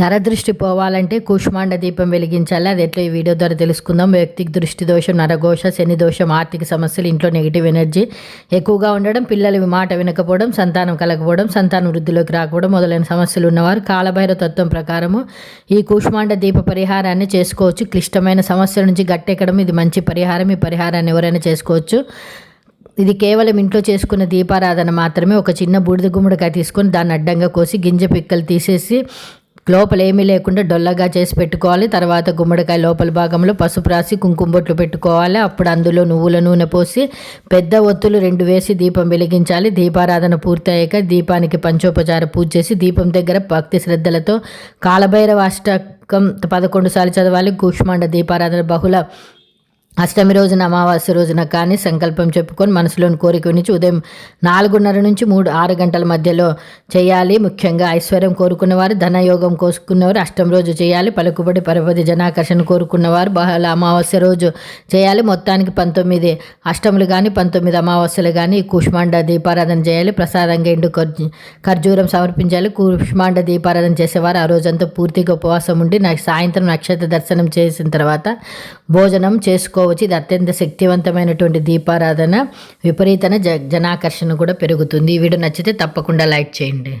నరదృష్టి పోవాలంటే కూష్మాండ దీపం వెలిగించాలి. అది ఎట్లా ఈ వీడియో ద్వారా తెలుసుకుందాం. వ్యక్తికి దృష్టి దోషం నరఘోష శని దోషం ఆర్థిక సమస్యలు ఇంట్లో నెగిటివ్ ఎనర్జీ ఎక్కువగా ఉండడం పిల్లలు మాట వినకపోవడం సంతానం కలగకపోవడం సంతానం వృద్ధిలోకి రాకపోవడం మొదలైన సమస్యలు ఉన్నవారు కాలభైర తత్వం ప్రకారము ఈ కూష్మాండ దీప పరిహారాన్ని చేసుకోవచ్చు. క్లిష్టమైన సమస్యల నుంచి గట్టెక్కడం ఇది మంచి పరిహారం. ఈ పరిహారాన్ని ఎవరైనా చేసుకోవచ్చు. ఇది కేవలం ఇంట్లో చేసుకున్న దీపారాధన మాత్రమే. ఒక చిన్న బూడిద గుమ్మడికాయ తీసుకొని దాన్ని అడ్డంగా కోసి గింజ పిక్కలు తీసేసి లోపల ఏమీ లేకుండా డొల్లగా చేసి పెట్టుకోవాలి. తర్వాత గుమ్మడికాయ లోపల భాగంలో పసుపు రాసి కుంకుమ బొట్లు పెట్టుకోవాలి. అప్పుడు అందులో నువ్వుల నూనె పోసి పెద్ద ఒత్తులు రెండు వేసి దీపం వెలిగించాలి. దీపారాధన పూర్తయ్యాక దీపానికి పంచోపచార పూజ చేసి దీపం దగ్గర భక్తి శ్రద్ధలతో కాలభైరవ అష్టకం పదకొండు సార్లు చదవాలి. కూష్మాండ దీపారాధన బహుళ అష్టమి రోజున అమావాస్య రోజున కానీ సంకల్పం చెప్పుకొని మనసులోని కోరిక వినిచి ఉదయం నాలుగున్నర నుంచి మూడు ఆరు గంటల మధ్యలో చేయాలి. ముఖ్యంగా ఐశ్వర్యం కోరుకున్నవారు ధనయోగం కోసుకున్నవారు అష్టమి రోజు చేయాలి. పలుకుబడి పరపతి జనాకర్షణ కోరుకున్నవారు బహుళ అమావాస్య రోజు చేయాలి. మొత్తానికి పంతొమ్మిది అష్టములు కానీ పంతొమ్మిది అమావాస్యలు కానీ కుష్మాండ దీపారాధన చేయాలి. ప్రసాదంగా ఎండు ఖర్జూరం సమర్పించాలి. కుష్మాండ దీపారాధన చేసేవారు ఆ రోజంతా పూర్తిగా ఉపవాసం ఉండి నాకు సాయంత్రం నక్షత్ర దర్శనం చేసిన తర్వాత భోజనం చేసుకోవచ్చు. ఇది అత్యంత శక్తివంతమైనటువంటి దీపారాధన. విపరీతన జ జనాకర్షణ కూడా పెరుగుతుంది. ఈ వీడియో నచ్చితే తప్పకుండా లైక్ చేయండి.